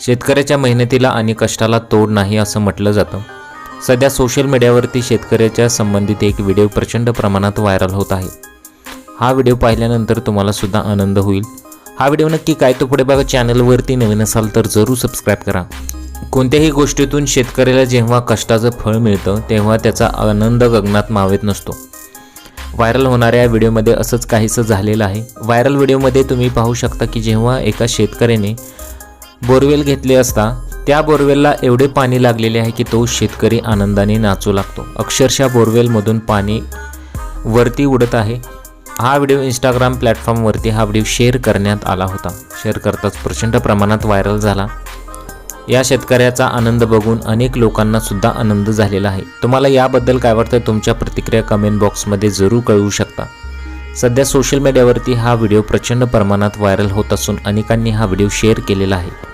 शेतकऱ्याच्या मेहनतीला आणि कष्टाला तोड नाही असं म्हटलं जातं. सध्या सोशल मीडियावरती शेतकऱ्याच्या संबंधित एक व्हिडिओ प्रचंड प्रमाणात व्हायरल होत आहे. हा व्हिडिओ पाहिल्यानंतर तुम्हाला सुद्धा आनंद होईल. हा व्हिडिओ नक्की काय तो पुढे बघा. चॅनलवरती नवीन असाल तर जरूर सबस्क्राईब करा. कोणत्याही गोष्टीतून शेतकऱ्याला जेव्हा कष्टाचं फळ मिळतं तेव्हा त्याचा आनंद गगनात मावेत नसतो. व्हायरल होणाऱ्या व्हिडिओमध्ये असंच काहीसं झालेलं आहे. व्हायरल व्हिडिओमध्ये तुम्ही पाहू शकता की जेव्हा एका शेतकऱ्याने बोरवेल घेतले असता त्या बोरवेलला एवढे पाणी लागलेले आहे की तो शेतकरी आनंदाने नाचू लागतो. अक्षरशः बोरवेलमधून पाणी वरती उडत आहे. हा व्हिडिओ इंस्टाग्राम प्लॅटफॉर्मवरती हा व्हिडिओ शेअर करण्यात आला होता. शेअर करताच प्रचंड प्रमाणात व्हायरल झाला. या शेतकऱ्याचा आनंद बघून अनेक लोकांना सुद्धा आनंद झालेला आहे. तुम्हाला याबद्दल काय वाटतं? तुमच्या प्रतिक्रिया कमेंट बॉक्समध्ये जरूर कळवू शकता. सध्या सोशल मीडियावरती हा व्हिडिओ प्रचंड प्रमाणात व्हायरल होत असून अनेकांनी हा व्हिडिओ शेअर केलेला आहे.